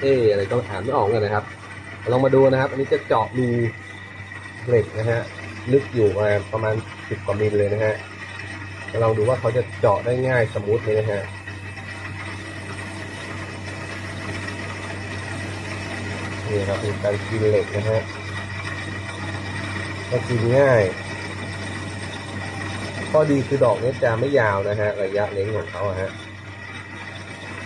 เออะไรก็อ่านไม่ออกกันนะครับ ลองมาดูนะครับ อันนี้จะเจาะรูเหล็กนะฮะ ลึกอยู่ประมาณสิบกว่ามิลเลยนะฮะลองดูว่าเขาจะเจาะได้ง่ายสมูทไหมนะฮะนี่ครับเป็นการกินเหล็กนะฮะก็กินง่ายข้อดีคือดอกเนี้จะไม่ยาวนะฮะ ระยะเล็งของเขาอะฮะ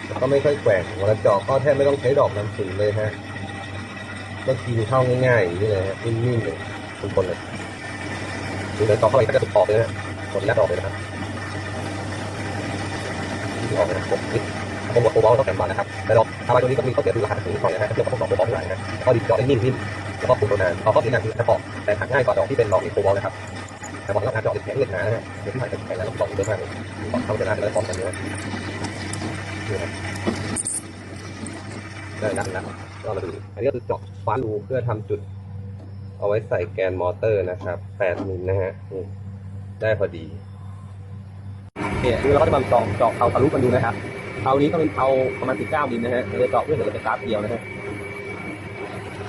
แล้วก็ไม่ค่อยแกว่งเวลาเจาะก็แทบไม่ต้องใช้ดอกน้ำสูงเลยฮะก็กินเข้าง่ายๆอย่างนี้เลยฮะนิ่มๆเลยทุกคนเลยดูเดินต่อเข้าไปก็จะสุดขอบเลยนะฮะกดยัดออกเลยนะครับออกเลยนะผมนี่ผมบอกโคบอลต้องแข็งกว่านะครับแต่ดอกทำไมตัวนี้ก็มีข้อเสียคือราคาสูงหน่อยนะฮะเทียบกับพวกดอกโคบอลทั้งหลายนะข้อดีเจาะได้นิ่มขึ้นแล้วก็ปลูกตัวนานเอาข้อเสียอย่างคือจะเกแต่หักง่ายกว่าดอกที่เป็นดอกโคบอลนะครับแต่บอกว่าอาจจะออกแข็งเล็กหนานะฮะเดี๋ยวที่ผ่านจะแข็งแล้วต้องเยอะมากเลยเขาจะน่าจะได้พร้อมกันเนื้อนี่ครับ ได้แล้วนะก็มาดูอันนี้ก็คือเจาะฟ้ารูเพื่อทำจุด เอาไว้ใส่แกนมอเตอร์นะครับ8มิลนะฮะได้พอดีเนี่ยดูเราก็จะมาเจาะเจาะเอาทะลุกันดูนะครับเอานี้ก็เป็นเอาประมาณ19มิลนะฮะเราจะเจาะเพื่อเหลือเป็นกราฟเดียวนะฮะ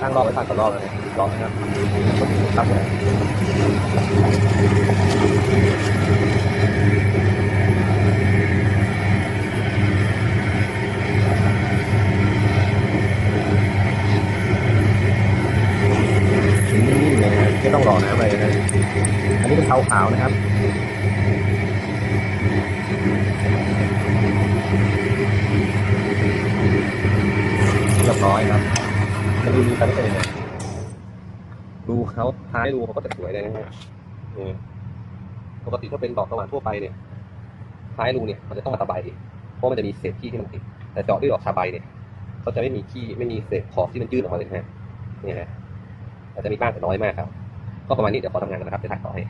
ตั้งรอบไว้พันต่อรอบนะฮะรอบนะครับครับ ไม่ต้องรอน้ำอะไรนะอันนี้เป็นเทาขาวนะครับเรียบร้อยครับจะดูมีกันเป็นยังไงดูเขาท้ายดูเขาก็จะสวยเลยนะฮะปกติถ้าเป็นดอกสว่านทั่วไปเนี่ยท้ายรูเนี่ยมันจะต้องมาตะไบเพราะมันจะมีเศษขี้ที่มันติดแต่เจาะด้วยดอกชาใบเนี่ยเขาจะไม่มีขี้ไม่มีเศษขอบที่มันยื่นออกมาเลยนะฮะนี่ฮะอาจจะมีบ้างแต่น้อยมากครับ ก็ประมาณนี้เดี๋ยวขอทำงานกันนะครับจะถ่ายต่อให้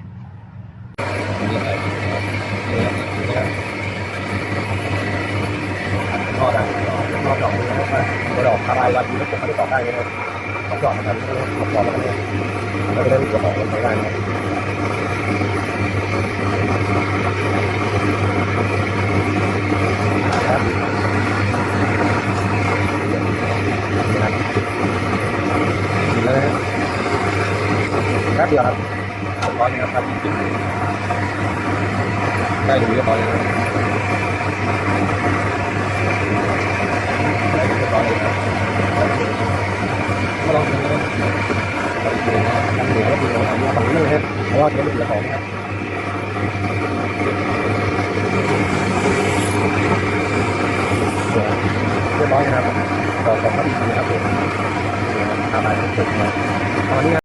ข้อดังข้อดอกนะครับว่าดอกคาราวันนี้ผมไม่ได้ตอบได้นะครับขอจอดนะครับขอจอดแล้วกันเนี่ยเราจะได้รู้ตัวของมันได้นะครับดีแล้วนะ แป๊ บเดียวครับร้อยนะครับจริงๆได้ดูเรียบร้อยแล้วได้ดูเรียบร้อยเลยครับมาลองดูนะครับไปดูนะครับทำเหนือก็คือเราทำฝั่งนี้เลยครับเพราะว่าเทปมันเหลือของนะครับเรียบร้อยนะครับต่อสองนาทีนะครับผมทำอะไรเสร็จมาตอนนี้